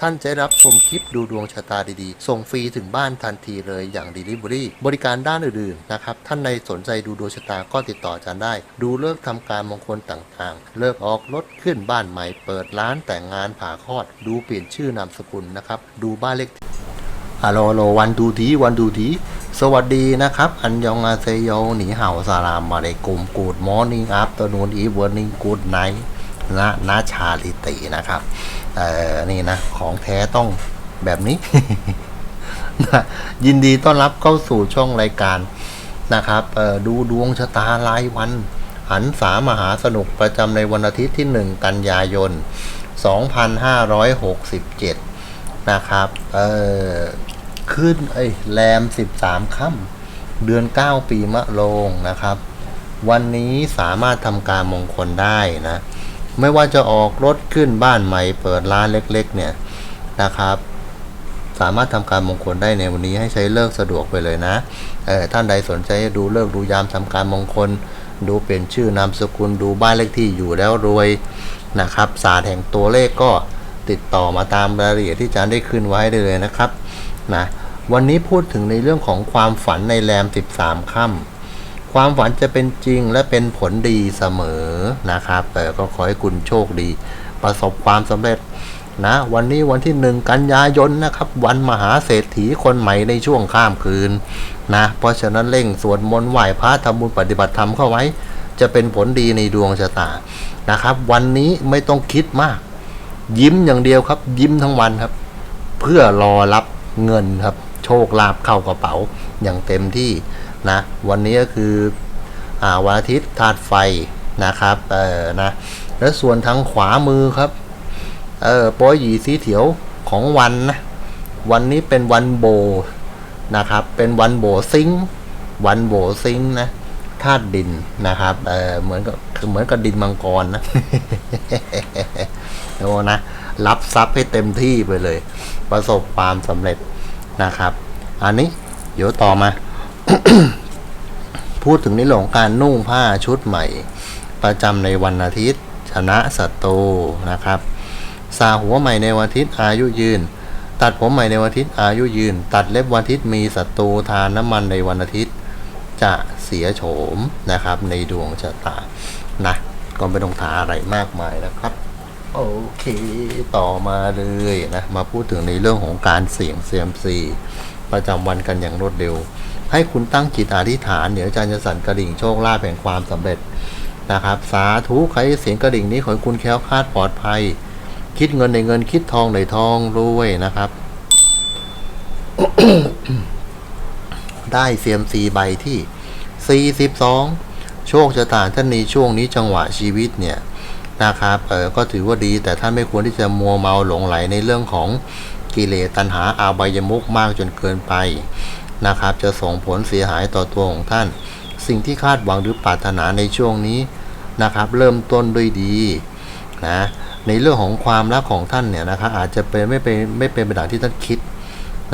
ท่านจะรับชมคลิปดูดวงชะตาดีๆ ส่งฟรีถึงบ้านทันทีเลยอย่าง Delivery บริการด้านอื่นๆนะครับ ท่านในสนใจดูดวงชะตาก็ติดต่ออาจารย์ได้ ดูเลิกษ์ทำการมงคลต่างๆ เลิกออกรถขึ้นบ้านใหม่ เปิดร้านแต่งงานผ่าคลอด ดูเปลี่ยนชื่อนามสกุลนะครับ ดูบ้านเลขฮัลโหลฮัลโหลวันดูทีวันดูทีสวัสดีนะครับ อันยองอาเซโยหนีเห่าสลามมาในกลุ่มกูดมอร์นิ่งอัพตนูนอีเวอร์นิ่งกูดไนท์นะนาชาลิตินะครับ นี่นะ ของแท้ต้องแบบนี้นะยินดีต้อนรับเข้าสู่ช่องรายการนะครับดูดวงชะตารายวัน หันสามหาสนุกประจำในวันอาทิตย์ที่ 1 กันยายน 2567 นะครับเออขึ้นเอ้แรม 13ค่ำเดือน 9 ปีมะโรงนะครับ วันนี้สามารถทำการมงคลได้นะ ไม่ว่าจะออกรถขึ้นบ้านใหม่เปิดร้านเล็กๆ เนี่ยนะครับ สามารถทำการมงคลได้ในวันนี้ให้ใช้เลิกสะดวกไปเลยนะเออท่านใดสนใจดูเลิกดูยามทำการมงคล ดูเปลี่ยนชื่อนามสกุลดูบ้านเลขที่อยู่แล้วรวยนะครับศาสตร์แห่งตัวเลขก็ติดต่อมาตามรายละเอียดที่อาจารย์ได้ขึ้นไว้ได้เลยนะครับนะวันนี้พูดถึงในเรื่องของความฝันในแรม 13 ค่ำ ความฝันจะเป็นจริงและเป็นผลดีเสมอนะครับแต่ก็ขอให้คุณโชคดี ประสบความสำเร็จนะ วันนี้วันที่หนึ่งกันยายนนะครับ วันมหาเศรษฐีคนใหม่ในช่วงข้ามคืนนะเพราะฉะนั้นเร่งสวดมนต์ไหว้พระทำบุญปฏิบัติธรรมเข้าไว้ จะเป็นผลดีในดวงชะตานะครับ วันนี้ไม่ต้องคิดมาก ยิ้มอย่างเดียวครับ ยิ้มทั้งวันครับ เพื่อรอรับเงินครับ โชคลาภเข้ากระเป๋าอย่างเต็มที่ นะวันนี้ก็คืออวันอาทิตย์ธาตุไฟนะครับเออนะแล้วส่วนทางขวามือครับเออโป้ยหยีสีเถียวของวันนะวันนี้เป็นวันโบนะครับเป็นวันโบซิงวันโบซิงนะธาตุดินนะครับเออเหมือนกับคือเหมือนกับดินมังกรนะโอ้นะรับทรัพย์ให้เต็มที่ไปเลย ประสบความสำเร็จนะครับ อันนี้เดี๋ยวต่อมา พูดถึงในเรื่องของการนุ่งผ้าชุดใหม่ ประจำในวันอาทิตย์ ชนะศัตรูนะครับสาหัวใหม่ในวันอาทิตย์อายุยืน ตัดผมใหม่ในวันอาทิตย์อายุยืน ตัดเล็บวันอาทิตย์มีศัตรูทานน้ำมันในวันอาทิตย์ จะเสียโฉมนะครับ ในดวงชะตานะก็ไม่ต้องทาอะไรมากมายนะครับ โอเค ต่อมาเลยนะ มาพูดถึงในเรื่องของการเสี่ยงเซียมซีประจำวันกันอย่างรวดเร็ว ให้คุณตั้งจิตอธิษฐานเดี๋ยวอาจารย์จะสั่นกระดิ่งโชคลาภแห่งความสำเร็จนะครับ สาธุใครเสียงกระดิ่งนี้ขอให้คุณแค้วคาดปลอดภัย คิดเงินในเงินคิดทองในทองรวยนะครับ ได้เซียมซีใบที่ 42 โชคชะตาท่านในช่วงนี้จังหวะชีวิตเนี่ยนะครับเออก็ถือว่าดีแต่ท่านไม่ควรที่จะมัวเมาหลงไหลในเรื่องของกิเลสตัณหาอาบายมุกมากจนเกินไป นะครับ จะส่งผลเสียหายต่อตัวของท่าน สิ่งที่คาดหวังหรือปรารถนาในช่วงนี้นะครับ เริ่มต้นด้วยดีนะในเรื่องของความรักของท่านเนี่ยนะครับอาจจะเป็นไม่เป็นไม่เป็นไปดังที่ท่านคิด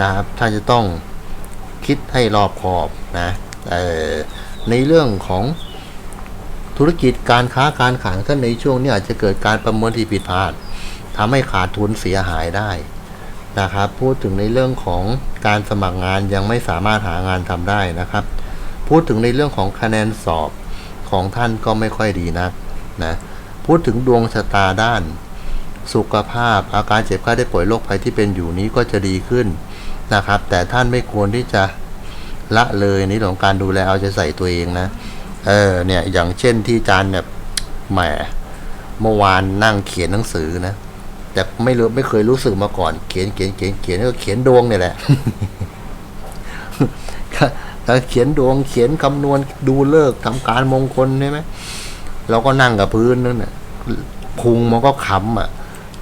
นะครับท่านจะต้องคิดให้รอบคอบนะในเรื่องของธุรกิจการค้าการขายของท่านในช่วงนี้อาจจะเกิดการประเมินที่ผิดพลาดทำให้ขาดทุนเสียหายได้ นะครับ พูดถึงในเรื่องของการสมัครงานยังไม่สามารถหางานทำได้นะครับ พูดถึงในเรื่องของคะแนนสอบของท่านก็ไม่ค่อยดีนักนะพูดถึงดวงชะตาด้าน สุขภาพอาการเจ็บไข้ได้ป่วยโรคภัยที่เป็นอยู่นี้ก็จะดีขึ้นนะครับ แต่ท่านไม่ควรที่จะละเลยในเรื่องของการดูแลเอาใจใส่ตัวเองนะเออเนี่ยอย่างเช่นที่จานี่ยแหมเมื่อวานนั่งเขียนหนังสือนะ แต่ไม่รู้ไม่เคยรู้สึกมาก่อน เขียนเขียนเขียนเขียนก็เขียนดวงเนี่ยแหละถ้าเขียนดวงเขียนคำนวณดูเลิกษ์ทำการมงคลใช่ไหมเราก็นั่งกับพื้นนั่นน่ะพุงมันก็ค้ำอะ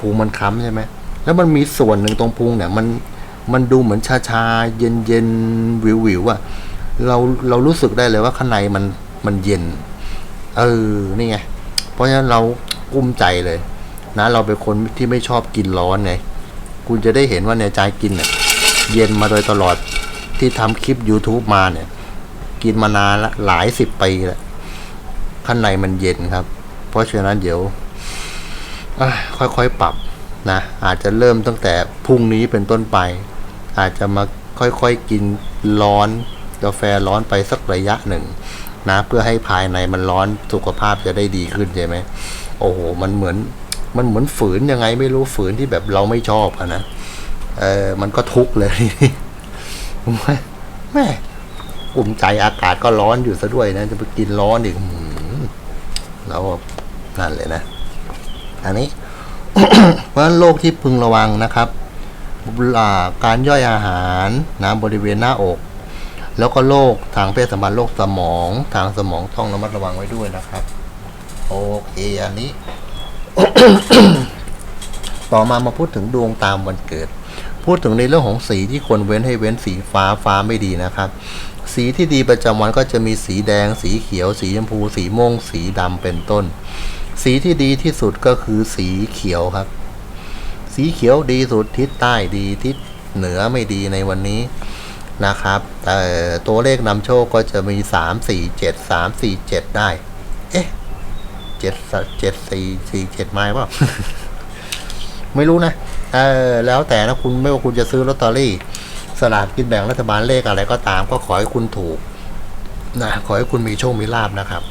พุงมันค้ำใช่ไหมแล้วมันมีส่วนหนึ่งตรงพุงเนี่ย มันมันดูเหมือนชาชาเย็นเย็นวิววิวๆอะเราเรารู้สึกได้เลยว่าข้างในมันมันเย็น เออนี่ไงเพราะฉะนั้นเรากุ้มใจเลย นะเราเป็นคนที่ไม่ชอบกินร้อนไงคุณจะได้เห็นว่าในใจกินเนี่ยเย็นมาโดยตลอดที่ทำคลิป YouTube มาเนี่ย กินมานานละหลายสิบปีล้วข้างในมันเย็นครับ เพราะฉะนั้นเดี๋ยวค่อยๆปรับนะอาจจะเริ่มตั้งแต่พรุ่งนี้เป็นต้นไป อาจจะมาค่อยๆกินร้อนกาแฟร้อนไปสักระยะหนึ่งนะเพื่อให้ภายในมันร้อนสุขภาพจะได้ดีขึ้นใช่ไหมโอ้โหมันเหมือน มันเหมือนฝืนยังไงไม่รู้ฝืนที่แบบเราไม่ชอบอะนะเออมันก็ทุกข์เลยแม่อุ่มใจอากาศก็ร้อนอยู่ซะด้วยนะ จะไปกินร้อนอีกอื้อหือแล้วนั่นเลยนะ อันนี้เพราะฉะนั้นโรคที่พึงระวังนะครับาการย่อยอาหารนะบริเวณหน้าอก แล้วก็โรคทางเพศสัมพันธ์โรคสมอง ทางสมองต้องระมัดระวังไว้ด้วยนะครับ โอเคอันนี้ ต่อมามาพูดถึงดวงตามวันเกิด พูดถึงในเรื่องของสีที่ควรเว้นให้เว้นสีฟ้าฟ้าไม่ดีนะครับ สีที่ดีประจำวันก็จะมีสีแดง สีเขียว สีชมพู สีม่วง สีดำเป็นต้น สีที่ดีที่สุดก็คือสีเขียวครับ สีเขียวดีสุดทิศใต้ดีทิศเหนือไม่ดีในวันนี้นะครับแต่ตัวเลขนำโชคก็จะมีสามสี่เจ็ดสามสี่เจ็ดได้ เอ๊ะ เจ็ดเจ็ดสี่สี่เจ็ดไม้เปล่าไม่รู้นะ เออ แล้วแต่นะคุณไม่ว่าคุณจะซื้อลอตเตอรี่ สลากกินแบ่งรัฐบาลเลขอะไรก็ตาม ก็ขอให้คุณถูก นะ ขอให้คุณมีโชค มีลาบนะครับ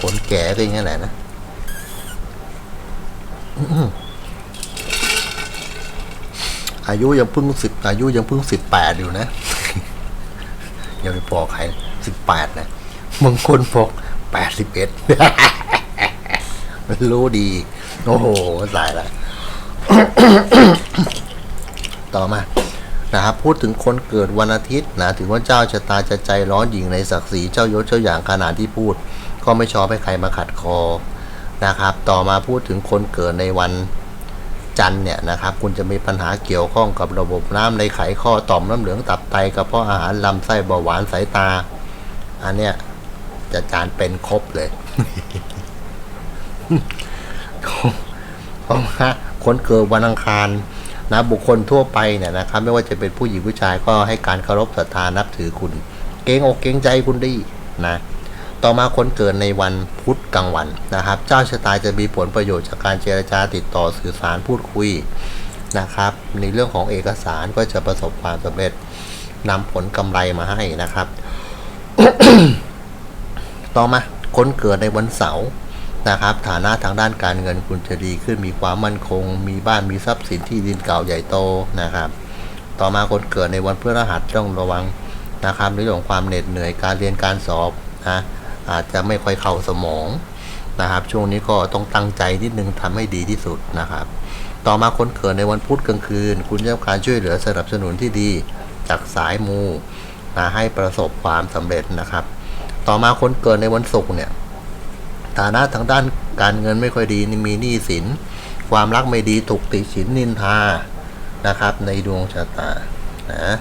คนแก่ก็อย่างนี้แหละนะอายุยังเพิ่งสิบอายุยังเพิ่งสิบแปดอยู่นะ อย่าไปบอกใครสิบแปดนะ บางคนบอกแปดสิบเอ็ดมันรู้ดี โอ้โหสายละต่อมานะครับพูดถึงคนเกิดวันอาทิตย์นะถึงว่าเจ้าชะตาจะใจร้อนหญิงในศักดิ์ศรีเจ้ายศเจ้าอย่างขนาดที่พูด ก็ไม่ชอบให้ใครมาขัดคอนะครับ ต่อมาพูดถึงคนเกิดในวันจันทร์เนี่ยนะครับ คุณจะมีปัญหาเกี่ยวข้องกับระบบน้ำในไขข้อต่อมน้ำเหลืองตับไตกระเพาะอาหารลำไส้เบาหวานสายตา อันเนี้ย จะจานเป็นครบเลยเพราะว่าคนเกิดวันอังคารนะบุคคลทั่วไปเนี่ยนะครับ ไม่ว่าจะเป็นผู้หญิงผู้ชายก็ให้การเคารพศรัทธานับถือคุณ เกรงอกเกรงใจคุณดีนะ ต่อมาคนเกิดในวันพุธกลางวันนะครับ เจ้าชะตาจะมีผลประโยชน์จากการเจรจาติดต่อสื่อสารพูดคุยนะครับ ในเรื่องของเอกสารก็จะประสบความสำเร็จนำผลกำไรมาให้นะครับ ต่อมาคนเกิดในวันเสาร์นะครับ ฐานะทางด้านการเงินคุณจะดีขึ้นมีความมั่นคง มีบ้านมีทรัพย์สินที่ดินเก่าใหญ่โตนะครับ ต่อมาคนเกิดในวันพฤหัสต้องระวังนะครับในเรื่องของความเหน็ดเหนื่อยการเรียนการสอบนะอาจจะไม่ค่อยเข้าสมองนะครับ ช่วงนี้ก็ต้องตั้งใจนิดนึงทำให้ดีที่สุดนะครับ ต่อมาคนเกิดในวันพุธกลางคืน คุณจะรับการช่วยเหลือสนับสนุนที่ดีจากสายมูนะให้ประสบความสำเร็จนะครับ ต่อมาคนเกิดในวันศุกร์เนี่ย ฐานะทางด้านการเงินไม่ค่อยดีมีหนี้สิน ความรักไม่ดีถูกติฉินนินทานะครับ ในดวงชะตานะ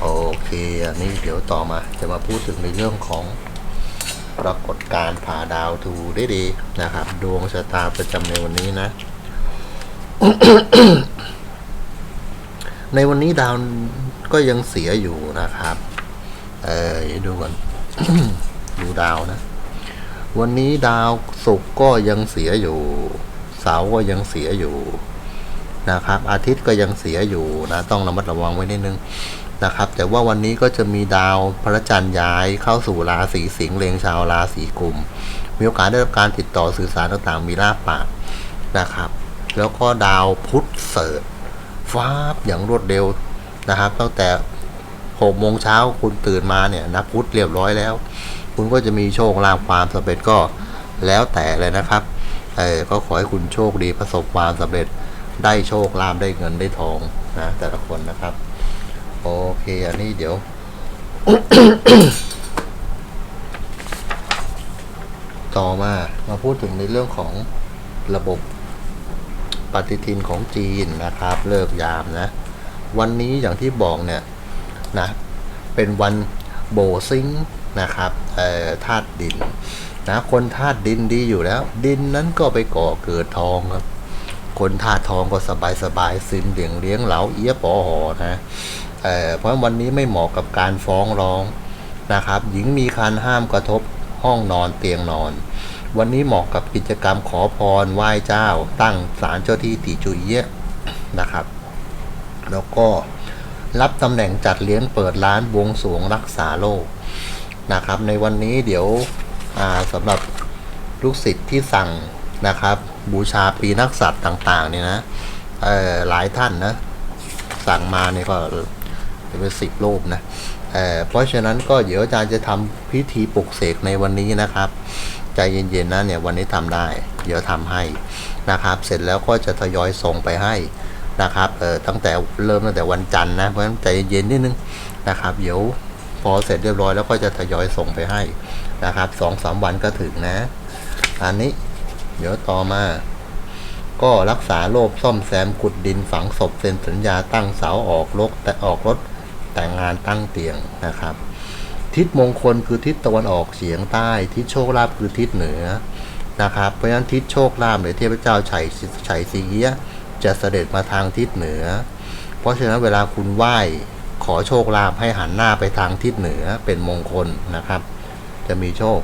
โอเคอันนี้เดี๋ยวต่อมาจะมาพูดถึงในเรื่องของปรากฏการณ์ผ่าดาวทูได้ดีนะครับ ดวงชะตาประจำในวันนี้นะ ในวันนี้ดาวก็ยังเสียอยู่นะครับ เออดูก่อน ดูดาวนะ วันนี้ดาวศุกร์ก็ยังเสียอยู่ เสาร์ก็ยังเสียอยู่นะครับ อาทิตย์ก็ยังเสียอยู่นะต้องระมัดระวังไว้นิดนึงนะครับ แต่ว่าวันนี้ก็จะมีดาวพระจันทร์ย้ายเข้าสู่ราศีสิงห์เลงชาวราศีกุม มีโอกาสได้รับการติดต่อสื่อสารต่างๆ มีลาบปากนะครับ แล้วก็ดาวพุธเสริฐฟ้าบอย่างรวดเร็วนะครับ ตั้งแต่ หกโมงเช้าคุณตื่นมาเนี่ยนับพุธเรียบร้อยแล้ว คุณก็จะมีโชคลาภความสำเร็จก็แล้วแต่เลยนะครับเออก็ขอให้คุณโชคดีประสบความสำเร็จได้โชคลาภได้เงินได้ทองนะแต่ละคนนะครับ โอเคอันนี้เดี๋ยวต่อมามาพูดถึงในเรื่องของระบบปฏิทินของจีนนะครับ เลิกยามนะ วันนี้อย่างที่บอกเนี่ย นะเป็นวันโบซิงนะครับธาตุดินนะคนธาตุดินดีอยู่แล้ว ดินนั้นก็ไปก่อเกิดทองครับ คนธาตุทองก็สบายสบายๆซึมเลียงเลี้ยงเหลาเอี้ยปอหอนะเอเพราะวันนี้ไม่เหมาะกับการฟ้องร้องนะครับ หญิงมีคันห้ามกระทบห้องนอนเตียงนอน วันนี้เหมาะกับกิจกรรมขอพรไหว้เจ้า ตั้งศาลเจ้าที่ติจุยเยะนะครับ แล้วก็ รับตำแหน่งจัดเลี้ยงเปิดร้านบวงสวงรักษาโรคนะครับ ในวันนี้เดี๋ยวสำหรับลูกศิษย์ที่สั่งนะครับ บูชาปีนักสัตว์ต่างๆเนี่ยนะหลายท่านนะ สั่งมาเนี่ยก็เป็นสิบรูปนะเเพราะฉะนั้นก็เดี๋ยวอาจารย์จะทำพิธีปลุกเสกในวันนี้นะครับ ใจเย็นๆนะเนี่ยวันนี้ทำได้ เดี๋ยวทำให้นะครับ เสร็จแล้วก็จะทยอยส่งไปให้ นะครับเออตั้งแต่เริ่มตั้งแต่วันจันทร์นะเพราะฉะนั้นใจเย็นนิดนึงนะครับ เดี๋ยวพอเสร็จเรียบร้อยแล้วก็จะทยอยส่งไปให้นะครับสองสามวันก็ถึงนะ อันนี้ เดี๋ยวต่อมา ก็รักษาโรคซ่อมแซมขุดดินฝังศพเซ็นสัญญาตั้งเสาออกรถแต่ออกรถแต่งงานตั้งเตียงนะครับ ทิศมงคลคือทิศตะวันออกเฉียงใต้ ทิศโชคลาภคือทิศเหนือนะครับเพราะฉะนั้นทิศโชคลาภในยเทพเจ้าไฉไฉสีเยียะ จะเสด็จมาทางทิศเหนือ เพราะฉะนั้นเวลาคุณไหว้ขอโชคลาภให้หันหน้าไปทางทิศเหนือเป็นมงคลนะครับ จะมีโชค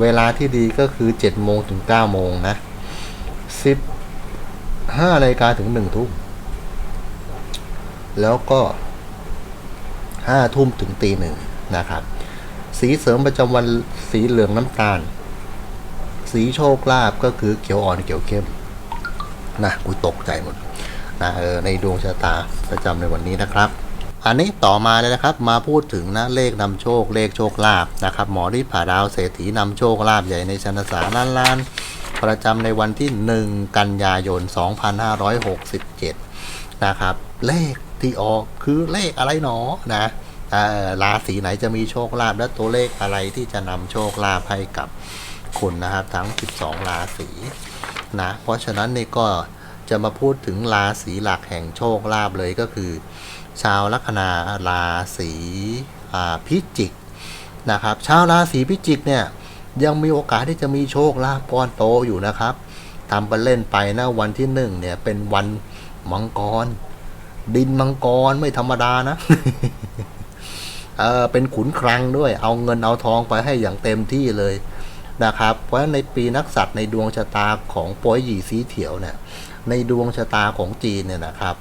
เวลาที่ดีก็คือ7โมงถึง9โมงนะ10ห้านาฬิกาถึงหนึ่งทุ่มแล้วก็ห้าทุ่มถึงตีหนึ่งนะครับ สีเสริมประจำวันสีเหลืองน้ำตาล สีโชคลาภก็คือเขียวอ่อนเขียวเข้ม นะกูตกใจหมดนะเออในดวงชะตาประจำในวันนี้นะครับ อันนี้ต่อมาเลยนะครับมาพูดถึงนะเลขนำโชคเลขโชคลาภนะครับ หมอที่ผ่าดาวเศรษฐีนำโชคลาภใหญ่ในชนสารล้านล้าน ประจำในวันที่ 1 กันยายน 2567 นะครับ เลขที่ออกคือเลขอะไรหนอนะราศีไหนจะมีโชคลาภและตัวเลขอะไรที่จะนำโชคลาภให้กับคุณนะครับ ทั้ง 12 ราศี นะเพราะฉะนั้นนี่ก็จะมาพูดถึงราศีหลักแห่งโชคลาภเลยก็คือ ชาวลัคนาราศีพิจิกนะครับชาวราศีพิจิกเนี่ยยังมีโอกาสที่จะมีโชคลาภก้อนโตอยู่นะครับทำไปเล่นไปนะวันที่หนึ่งเนี่ยเป็นวันมังกร ดินมังกรไม่ธรรมดานะเออเป็นขุนคลังด้วย เอาเงินเอาทองไปให้อย่างเต็มที่เลย นะครับ เพราะฉะนั้นในปีนักษัตริย์ในดวงชะตาของป้ยหยีสีเถียวเนี่ยในดวงชะตาของจีนเนี่ยนะครับ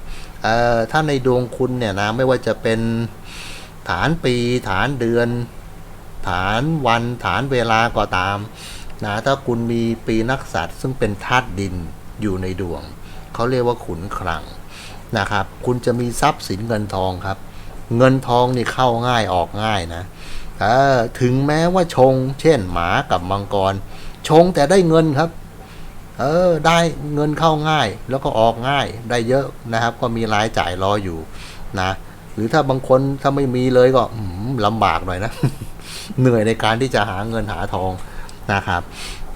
ถ้าในดวงคุณเนี่ยนะไม่ว่าจะเป็นฐานปีฐานเดือน ฐานวันฐานเวลาก็ตามนะถ้าคุณมีปีนักษัตริย์ซึ่งเป็นธาตุดินอยู่ในดวง เขาเรียกว่าขุนคลังนะครับ คุณจะมีทรัพย์สินเงินทองครับ เงินทองนี่เข้าง่ายออกง่ายนะ เออถึงแม้ว่าชง เช่นหมากับมังกร ชงแต่ได้เงินครับ เออได้เงินเข้าง่าย แล้วก็ออกง่ายได้เยอะนะครับ ก็มีรายจ่ายรออยู่นะหรือถ้าบางคนถ้าไม่มีเลยก็ลำบากหน่อยนะ เหนื่อยในการที่จะหาเงินหาทองนะครับ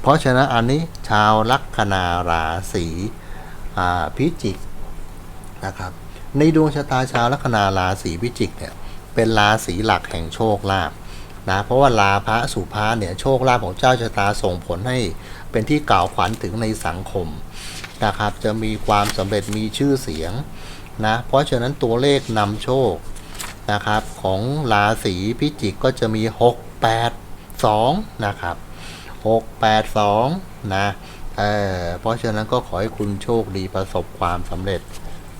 เพราะฉะนั้นอันนี้ชาวลัคนาราศีพิจิกนะครับ ในดวงชะตาชาวลัคนาราศีพิจิกเนี่ยเป็นราศีหลักแห่งโชคลาภ นะเพราะว่าลาภะสุภาเนี่ยโชคลาภของเจ้าชะตาส่งผลให้เป็นที่กล่าวขวัญถึงในสังคมนะครับ จะมีความสำเร็จมีชื่อเสียงนะเพราะฉะนั้นตัวเลขนำโชคนะครับของราศีพิจิกก็จะมี 6 8 2 นะครับ 6 8 2 นะเออเพราะฉะนั้นก็ขอให้คุณโชคดีประสบความสำเร็จ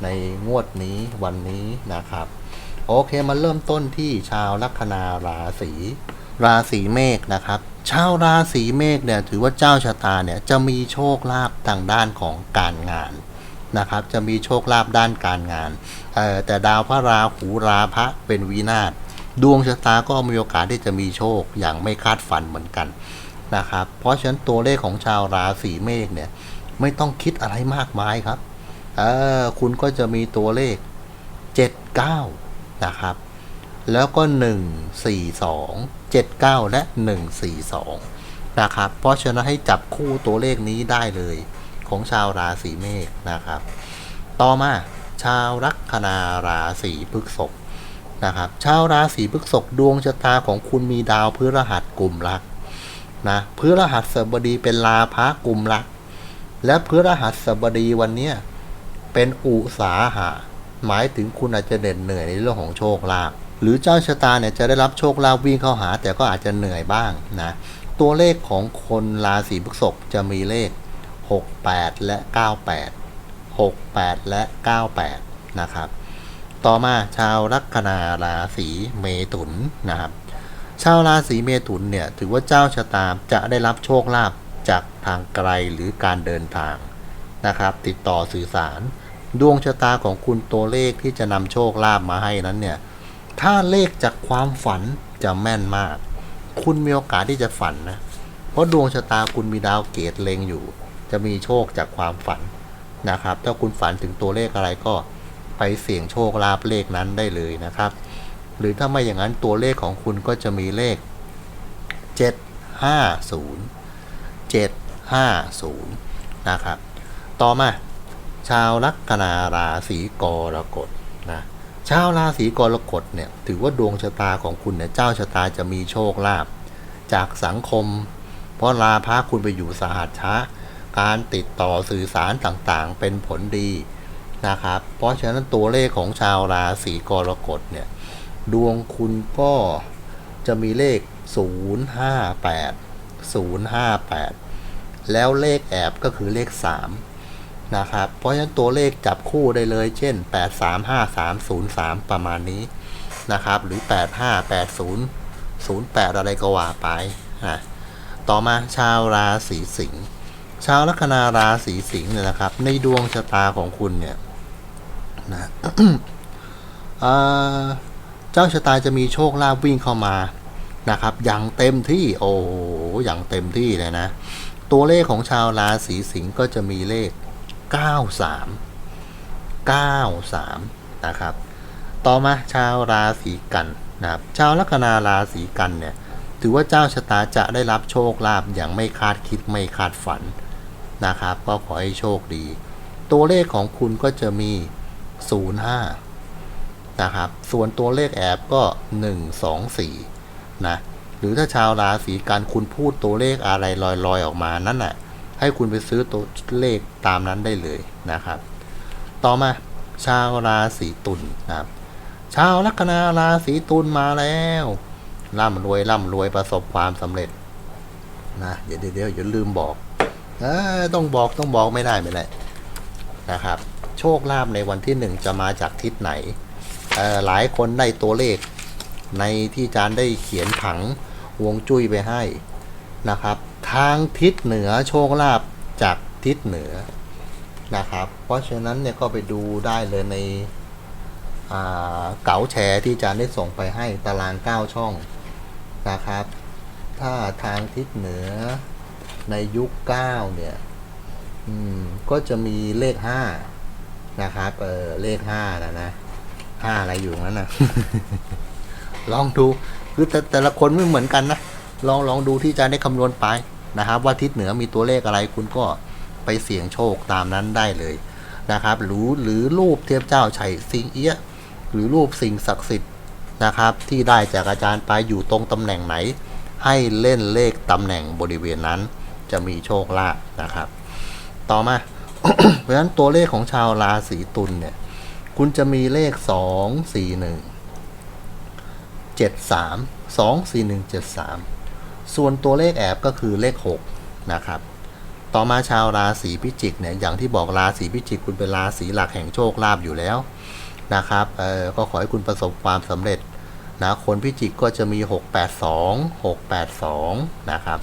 ในงวดนี้วันนี้นะครับ โอเคมาเริ่มต้นที่ชาวลัคนาราศีราศีเมษนะครับ ชาวราศีเมษเนี่ยถือว่าเจ้าชะตาเนี่ยจะมีโชคลาภทางด้านของการงานนะครับ จะมีโชคลาภด้านการงานเอ่อแต่ดาวพระราหูราพะเป็นวินาศดวงชะตาก็มีโอกาสที่จะมีโชคอย่างไม่คาดฝันเหมือนกันนะครับ เพราะฉะนั้นตัวเลขของชาวราศีเมษเนี่ยไม่ต้องคิดอะไรมากมายครับ เออคุณก็จะมีตัวเลข 79 นะครับ แล้วก็ 1 4 2 7 9 และ 1 4 2 นะครับ เพราะฉะนั้นให้จับคู่ตัวเลขนี้ได้เลยของชาวราศีเมษนะครับ ต่อมาชาวลัคนาราศีพฤษภนะครับ ชาวราศีพฤษภดวงชะตาของคุณมีดาวพฤหัสกลุ่มรักนะพฤหัสบดีเป็นลาภะกลุ่มรัก และพฤหัสบดีวันเนี้ยเป็นอุสาหะ หมายถึงคุณอาจจะเด่นเหนื่อยในเรื่องของโชคลาภหรือเจ้าชะตาเนี่ยจะได้รับโชคลาภวิ่งเข้าหา แต่ก็อาจจะเหนื่อยบ้างนะตัวเลขของคนราศีพฤษภจะมีเลข 68 และ 98 68 และ 98 นะครับ ต่อมาชาวลัคนาราศีเมถุนนะครับ ชาวราศีเมถุนเนี่ยถือว่าเจ้าชะตาจะได้รับโชคลาภจากทางไกลหรือการเดินทางนะครับ ติดต่อสื่อสาร ดวงชะตาของคุณตัวเลขที่จะนำโชคลาภมาให้นั้นเนี่ย ถ้าเลขจากความฝันจะแม่นมาก คุณมีโอกาสที่จะฝันนะ เพราะดวงชะตาคุณมีดาวเกตเลงอยู่ จะมีโชคจากความฝันนะครับ ถ้าคุณฝันถึงตัวเลขอะไรก็ไปเสี่ยงโชคลาภเลขนั้นได้เลยนะครับ หรือถ้าไม่อย่างนั้นตัวเลขของคุณก็จะมีเลข 750 750 นะครับ ต่อมา ชาวลัคนาราศีกรกฎนะชาวราศีกรกฎเนี่ยถือว่าดวงชะตาของคุณเนี่ยเจ้าชะตาจะมีโชคลาภจากสังคม เพราะลาพาคุณไปอยู่สหัชชะการติดต่อสื่อสารต่างๆ เป็นผลดีนะครับ เพราะฉะนั้นตัวเลขของชาวราศีกรกฎเนี่ยดวงคุณก็จะมีเลข 058 058 แล้วเลขแอบก็คือเลข 3 นะครับ เพราะฉะนั้นตัวเลขจับคู่ได้เลย เช่น 8 3 5 3 0 3 ประมาณนี้นะครับ หรือ 8 5 8 0 0 8 อะไรก็ว่าไปนะต่อมาชาวราศีสิงห์ชาวลัคนาราศีสิงห์เนี่ยนะครับ ในดวงชะตาของคุณเนี่ยนะเจ้าชะตาจะมีโชคลาภวิ่งเข้ามานะครับ อย่างเต็มที่โอ้อย่างเต็มที่เลยนะ ตัวเลขของชาวราศีสิงห์ก็จะมีเลข 93 93นะครับต่อมาชาวราศีกันนะครับชาวลัคนาราศีกันเนี่ยถือว่าเจ้าชะตาจะได้รับโชคลาภอย่างไม่คาดคิดไม่คาดฝันนะครับ ก็ขอให้โชคดี ตัวเลขของคุณก็จะมี 05นะครับส่วนตัวเลขแอบก็ 1 2 4นะหรือถ้าชาวราศีกันคุณพูดตัวเลขอะไรลอยๆออกมานั่นน่ะ ให้คุณไปซื้อตัวเลขตามนั้นได้เลยนะครับ ต่อมาชาวราศีตุลนะครับ ชาวลัคนาราศีตุลมาแล้วร่ำรวยร่ำรวยประสบความสำเร็จนะเดี๋ยวเดี๋ยวเดียวอย่าลืมบอกเออต้องบอกต้องบอกไม่ได้ไม่ได้นะครับ โชคลาภในวันที่หนึ่งจะมาจากทิศไหน หลายคนได้ตัวเลขในที่อาจารย์ได้เขียนผังวงจุ้ยไปให้นะครับ ทางทิศเหนือโชคลาภจากทิศเหนือนะครับ เพราะฉะนั้นเนี่ยก็ไปดูได้เลยในเก๋าแชร์ที่อาจารย์ได้ส่งไปให้ตาราง 9 ช่องนะครับ ถ้าทางทิศเหนือในยุค 9 เนี่ยก็จะมีเลข 5 นะครับ เออเลข 5 นะนะ5อะไรอยู่นั้นนะลองดู คือแต่แต่ละคนไม่เหมือนกันนะ ลองลองดูที่อาจารย์ได้คำนวณไป นะครับ ว่าทิศเหนือมีตัวเลขอะไรคุณก็ไปเสี่ยงโชคตามนั้นได้เลยนะครับ หรือหรือรูปเทพเจ้าไฉสิงเอี้ยหรือรูปสิ่งศักดิ์สิทธิ์นะครับ ที่ได้จากอาจารย์ไปอยู่ตรงตำแหน่งไหน ให้เล่นเลขตำแหน่งบริเวณนั้น จะมีโชคลาภนะครับ ต่อมาเพราะฉะนั้นตัวเลขของชาวราศีตุลเนี่ยคุณจะมีเลขสองสี่หนึ่งเจ็ด ส่วนตัวเลขแอบก็คือเลขหกนะครับ ต่อมาชาวราศีพิจิกเนี่ยอย่างที่บอกราศีพิจิกคุณเป็นราศีหลักแห่งโชคลาภอยู่แล้วนะครับเออก็ขอให้คุณประสบความสำเร็จนะคนพิจิกก็จะมี 682 682 นะครับ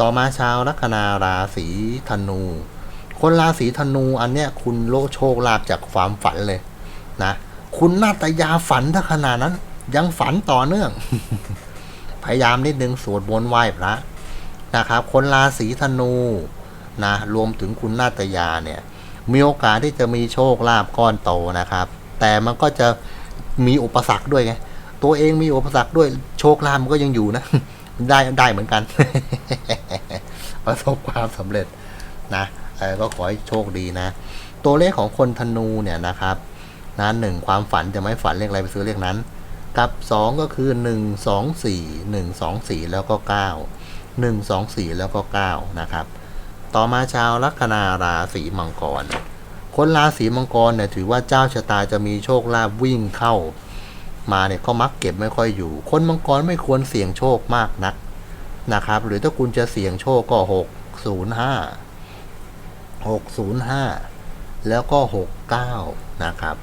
ต่อมาชาวลัคนาราศีธนู คนราศีธนูอันเนี้ยคุณโลโชคลาภจากความฝันเลยนะ คุณนาตยาฝันถ้าขนาดนั้น ยังฝันต่อเนื่อง พยายามนิดนึงสวดมนต์ไหว้พระนะครับ คนราศีธนูนะรวมถึงคุณนาตยาเนี่ยมีโอกาสที่จะมีโชคลาภก้อนโตนะครับ แต่มันก็จะมีอุปสรรคด้วยไงตัวเองมีอุปสรรคด้วยโชคลาภมันก็ยังอยู่นะ ได้ได้เหมือนกัน ประสบความสำเร็จนะก็ขอให้โชคดีนะ ตัวเลขของคนธนูเนี่ยนะครับนะหนึ่งความฝันจะไม่ฝันเลขอะไรไปซื้อเลขนั้น กับ 2 ก็คือ 1 2 4 1 2 4 แล้วก็ 9 1 2 4 แล้วก็ 9 นะครับ ต่อมาชาวลัคนาราศีมังกร คนราศีมังกรเนี่ยถือว่าเจ้าชะตาจะมีโชคลาภวิ่งเข้า มาเนี่ยก็มักเก็บไม่ค่อยอยู่ คนมังกรไม่ควรเสี่ยงโชคมากนักนะครับ หรือถ้าคุณจะเสี่ยงโชคก็ 605 605 แล้วก็ 69 นะครับ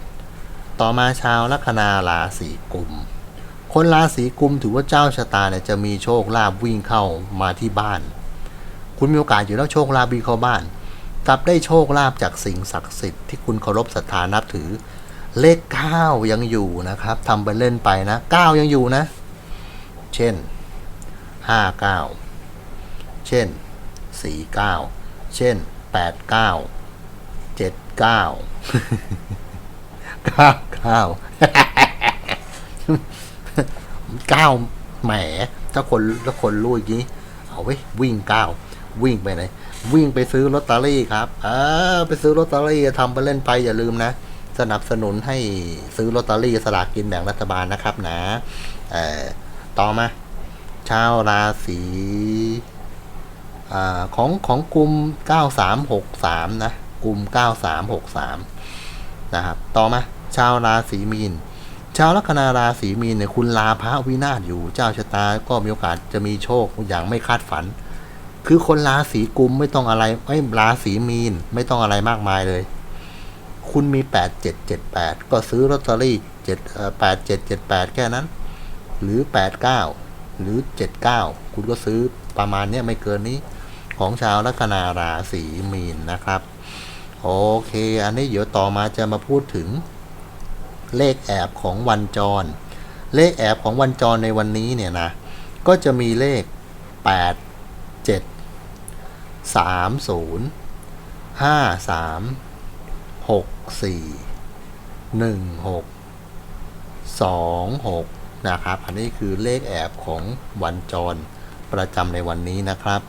ต่อมาชาวลัคนาราศีกุม คนราศีกุมถือว่าเจ้าชะตาเนี่ยจะมีโชคลาภวิ่งเข้ามาที่บ้าน คุณมีโอกาสอยู่แล้วโชคลาภวิ่งเข้าบ้านกลับได้โชคลาภจากสิ่งศักดิ์สิทธิ์ที่คุณเคารพศรัทธานับถือ เลขเก้ายังอยู่นะครับทำไปเล่นไปนะเก้ายังอยู่นะ เช่นห้าเก้าเช่นสี่เก้าเช่นแปดเก้าเจ็ดเก้า ก้าเก้าเก้าวแหม ถ้าคนถ้าคนรู้อย่างนี้ เอาไว้วิ่งก้าววิ่งไปไหนวิ่งไปซื้อลอตเตอรี่ครับเออไปซื้อลอตเตอรี่ทำไปเล่นไปอย่าลืมนะ สนับสนุนให้ซื้อลอตเตอรี่สลากกินแบ่งรัฐบาลนะครับนะเอ่อต่อมาชาวราศีอาของของกลุ่ม 9363 นะ กลุ่ม 9363 นะครับ ต่อมาชาวราศีมีน ชาวลัคนาราศีมีนเนี่ยคุณลาพระวินาศอยู่ เจ้าชะตาก็มีโอกาสจะมีโชคอย่างไม่คาดฝัน คือคนราศีกุมไม่ต้องอะไรไม่ราศีมีนไม่ต้องอะไรมากมายเลย คุณมี 8778 ก็ซื้อลอตเตอรี่7 8778 แค่นั้น หรือ 89 หรือ 79 คุณก็ซื้อประมาณเนี้ยไม่เกินนี้ของชาวลัคนาราศีมีนนะครับ โอเค อันนี้เดี๋ยวต่อมาจะมาพูดถึง เลขแอบของวันจร เลขแอบของวันจรในวันนี้เนี่ยนะ ก็จะมีเลข 8 7 3 0 5 3 6 4 1 6 2 6 นะครับ อันนี้คือเลขแอบของวันจรประจำในวันนี้นะครับ